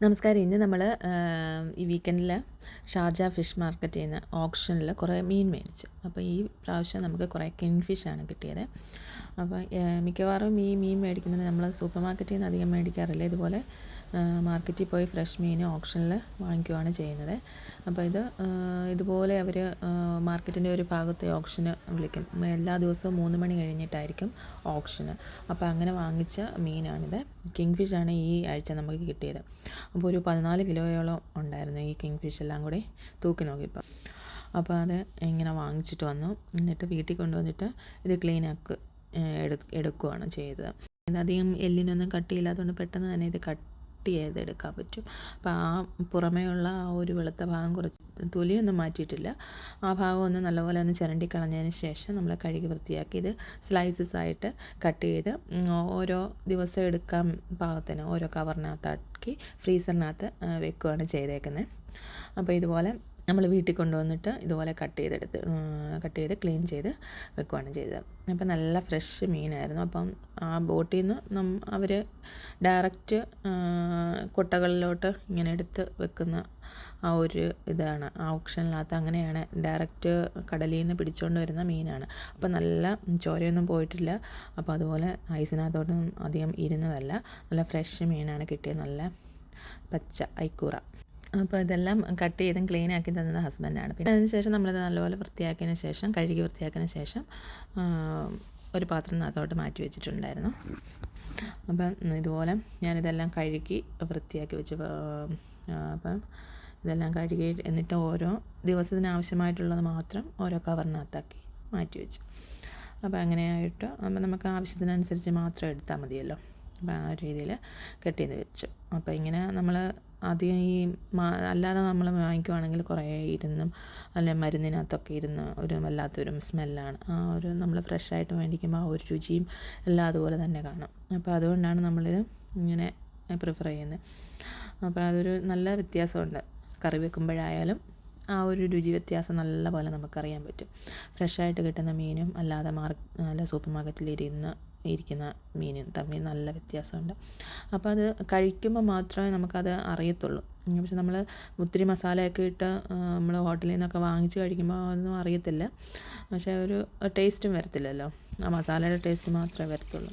നമസ്കാരം. ഇന്ന് നമ്മൾ ഈ വീക്കെൻഡിൽ ഷാർജ ഫിഷ് മാർക്കറ്റിൽ നിന്ന് ഓപ്ഷനിൽ കുറേ മീൻ മേടിച്ചു. അപ്പോൾ ഈ പ്രാവശ്യം നമുക്ക് കുറേ കിങ് ഫിഷാണ് കിട്ടിയത്. അപ്പോൾ മിക്കവാറും ഈ മീൻ മേടിക്കുന്നത് നമ്മൾ സൂപ്പർ മാർക്കറ്റിൽ നിന്ന് അധികം മേടിക്കാറില്ല. ഇതുപോലെ മാർക്കറ്റിൽ പോയി ഫ്രഷ് മീൻ ഓപ്ഷനിൽ വാങ്ങിക്കുവാണ് ചെയ്യുന്നത്. അപ്പോൾ ഇത് ഇതുപോലെ അവർ മാർക്കറ്റിന്റെ ഒരു ഭാഗത്തെ ഓപ്ഷന് വിളിക്കും. എല്ലാ ദിവസവും മൂന്ന് മണി കഴിഞ്ഞിട്ടായിരിക്കും ഓപ്ഷന്. അപ്പോൾ അങ്ങനെ വാങ്ങിച്ച മീനാണിത്. കിങ് ഫിഷാണ് ഈ ആഴ്ച നമുക്ക് കിട്ടിയത്. അപ്പോൾ ഒരു പതിനാല് കിലോയോളം ഉണ്ടായിരുന്നു ഈ കിങ് ഫിഷ് എല്ലാം കൂടി തൂക്കി നോക്കിയപ്പോൾ അപ്പോൾ അത് ഇങ്ങനെ വാങ്ങിച്ചിട്ട് വന്നു. എന്നിട്ട് വീട്ടിൽ കൊണ്ടുവന്നിട്ട് ഇത് ക്ലീൻ ആക്ക് എടു എടുക്കുകയാണ് ചെയ്തത്. അധികം എല്ലിനൊന്നും കട്ടിയില്ലാത്തതുകൊണ്ട് പെട്ടെന്ന് തന്നെ ഇത് കട്ട് ചെയ്തെടുക്കാൻ പറ്റും. അപ്പോൾ ആ പുറമേ ഉള്ള ആ ഒരു വെളുത്ത ഭാഗം കുറച്ച് തൊലിയൊന്നും മാറ്റിയിട്ടില്ല. ആ ഭാഗം ഒന്ന് നല്ലപോലെ ഒന്ന് ചിരണ്ടി കളഞ്ഞതിന് ശേഷം നമ്മൾ കഴുകി വൃത്തിയാക്കി ഇത് സ്ലൈസസ് ആയിട്ട് കട്ട് ചെയ്ത് ഓരോ ദിവസം എടുക്കാൻ പാകത്തിന് ഓരോ കവറിനകത്താക്കി ഫ്രീസറിനകത്ത് വെക്കുകയാണ് ചെയ്തേക്കുന്നത് അപ്പോൾ ഇതുപോലെ നമ്മൾ വീട്ടിൽ കൊണ്ടുവന്നിട്ട് ഇതുപോലെ കട്ട് ചെയ്തെടുത്ത് കട്ട് ചെയ്ത് ക്ലീൻ ചെയ്ത് വെക്കുകയാണ് ചെയ്തത്. അപ്പം നല്ല ഫ്രഷ് മീനായിരുന്നു. അപ്പം ആ ബോട്ടിൽ നിന്ന് നം അവർ ഡയറക്റ്റ് കൊട്ടകളിലോട്ട് ഇങ്ങനെ എടുത്ത് വെക്കുന്ന ആ ഒരു ഇതാണ്. ആ ഓപ്ഷനില്ലാത്ത അങ്ങനെയാണ് ഡയറക്റ്റ് കടലിൽ നിന്ന് പിടിച്ചുകൊണ്ട് വരുന്ന മീനാണ്. അപ്പം നല്ല ചോരയൊന്നും പോയിട്ടില്ല. അപ്പോൾ അതുപോലെ ഐസിനകത്തോട്ടും അധികം ഇരുന്നതല്ല. നല്ല ഫ്രഷ് മീനാണ് കിട്ടിയത്. നല്ല പച്ച ഐക്കൂറ. അപ്പോൾ ഇതെല്ലാം കട്ട് ചെയ്തും ക്ലീൻ ആക്കി തന്നത് ഹസ്ബൻഡാണ് പിന്നെ അതിന് ശേഷം നമ്മളിത് നല്ലപോലെ വൃത്തിയാക്കിയതിന് ശേഷം കഴുകി വൃത്തിയാക്കിയതിന് ശേഷം ഒരു പാത്രത്തിനകത്തോട്ട് മാറ്റി വെച്ചിട്ടുണ്ടായിരുന്നു. അപ്പം ഇതുപോലെ ഞാനിതെല്ലാം കഴുകി വൃത്തിയാക്കി വെച്ച്. അപ്പം ഇതെല്ലാം കഴുകി എന്നിട്ട് ഓരോ ദിവസത്തിന് ആവശ്യമായിട്ടുള്ളത് മാത്രം ഓരോ കവറിനകത്താക്കി മാറ്റി വെച്ചു. അപ്പോൾ അങ്ങനെയായിട്ട് അപ്പം നമുക്ക് ആവശ്യത്തിനനുസരിച്ച് മാത്രം എടുത്താൽ മതിയല്ലോ. അപ്പം ആ രീതിയിൽ കെട്ടിന്ന് വെച്ചു. അപ്പോൾ ഇങ്ങനെ നമ്മൾ അധികം ഈ അല്ലാതെ നമ്മൾ വാങ്ങിക്കുവാണെങ്കിൽ കുറേ ഇരുന്നും അല്ലെ മരുന്നിനകത്തൊക്കെ ഇരുന്ന് ഒരു വല്ലാത്തൊരു സ്മെല്ലാണ്. ആ ഒരു നമ്മൾ ഫ്രഷായിട്ട് മേടിക്കുമ്പോൾ ആ ഒരു രുചിയും എല്ലാം അതുപോലെ തന്നെ കാണും. അപ്പോൾ അതുകൊണ്ടാണ് നമ്മളിത് ഇങ്ങനെ പ്രിഫർ ചെയ്യുന്നത് അപ്പോൾ അതൊരു നല്ല വ്യത്യാസമുണ്ട്. കറി വെക്കുമ്പോഴായാലും ആ ഒരു രുചി വ്യത്യാസം നല്ല പോലെ നമുക്കറിയാൻ പറ്റും. ഫ്രഷായിട്ട് കിട്ടുന്ന മീനും അല്ലാതെ മാർ അല്ല സൂപ്പർ മാർക്കറ്റിലിരുന്ന് ഇരിക്കുന്ന മീനും തമ്മിൽ നല്ല വ്യത്യാസമുണ്ട്. അപ്പോൾ അത് കഴിക്കുമ്പോൾ മാത്രമേ നമുക്കത് അറിയത്തുള്ളൂ. പക്ഷെ നമ്മൾ ഒത്തിരി മസാലയൊക്കെ ഇട്ട് നമ്മൾ ഹോട്ടലിൽ നിന്നൊക്കെ വാങ്ങിച്ച് കഴിക്കുമ്പോൾ അതൊന്നും അറിയത്തില്ല. പക്ഷേ ഒരു ടേസ്റ്റും വരത്തില്ലല്ലോ. ആ മസാലയുടെ ടേസ്റ്റ് മാത്രമേ വരത്തുള്ളൂ.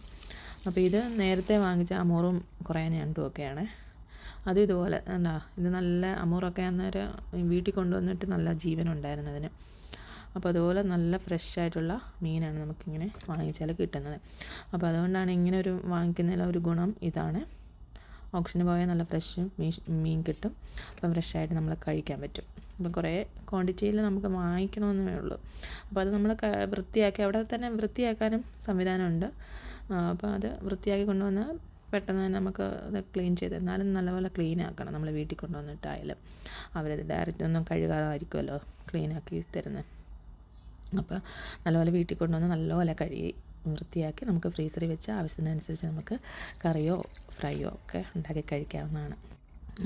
അപ്പോൾ ഇത് നേരത്തെ വാങ്ങിച്ച അമൂറും കുറേ ഞണ്ടും ഒക്കെയാണ്. അതും ഇതുപോലെ. എന്താ ഇത് നല്ല അമൂറൊക്കെ അന്നേരം വീട്ടിൽ കൊണ്ടുവന്നിട്ട് നല്ല ജീവനുണ്ടായിരുന്നു അതിന് അപ്പോൾ അതുപോലെ നല്ല ഫ്രഷ് ആയിട്ടുള്ള മീനാണ് നമുക്കിങ്ങനെ വാങ്ങിച്ചാൽ കിട്ടുന്നത്. അപ്പോൾ അതുകൊണ്ടാണ് ഇങ്ങനെ ഒരു വാങ്ങിക്കുന്നതിലെ ഒരു ഗുണം ഇതാണ്. ഓപ്ഷന് പോയാൽ നല്ല ഫ്രഷ് മീൻ കിട്ടും. അപ്പം ഫ്രഷായിട്ട് നമ്മൾ കഴിക്കാൻ പറ്റും. അപ്പം കുറേ ക്വാണ്ടിറ്റിയിൽ നമുക്ക് വാങ്ങിക്കണമെന്നേ ഉള്ളൂ. അപ്പോൾ അത് നമ്മൾ വൃത്തിയാക്കി അവിടെ തന്നെ വൃത്തിയാക്കാനും സംവിധാനമുണ്ട്. അപ്പോൾ അത് വൃത്തിയാക്കി കൊണ്ടുവന്നാൽ പെട്ടെന്ന് തന്നെ നമുക്ക് അത് ക്ലീൻ ചെയ്ത് എന്നാലും നല്ലപോലെ ക്ലീൻ ആക്കണം. നമ്മൾ വീട്ടിൽ കൊണ്ടുവന്നിട്ടായാലും അവരത് ഡയറക്റ്റ് ഒന്നും കഴുകാതായിരിക്കുമല്ലോ ക്ലീൻ ആക്കി തരുന്നത്. അപ്പോൾ നല്ലപോലെ വീട്ടിൽ കൊണ്ടുവന്ന് നല്ലപോലെ കഴുകി വൃത്തിയാക്കി നമുക്ക് ഫ്രീസറിൽ വെച്ച് ആവശ്യത്തിനനുസരിച്ച് നമുക്ക് കറിയോ ഫ്രൈയോ ഒക്കെ ഉണ്ടാക്കി കഴിക്കാവുന്നതാണ്.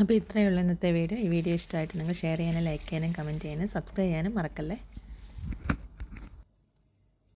അപ്പോൾ ഇത്രയേ ഉള്ളൂ ഇന്നത്തെ വീഡിയോ ഈ വീഡിയോ ഇഷ്ടമായിട്ട് നിങ്ങൾ ഷെയർ ചെയ്യാനും ലൈക്ക് ചെയ്യാനും കമന്റ് ചെയ്യാനും സബ്സ്ക്രൈബ് ചെയ്യാനും മറക്കല്ലേ?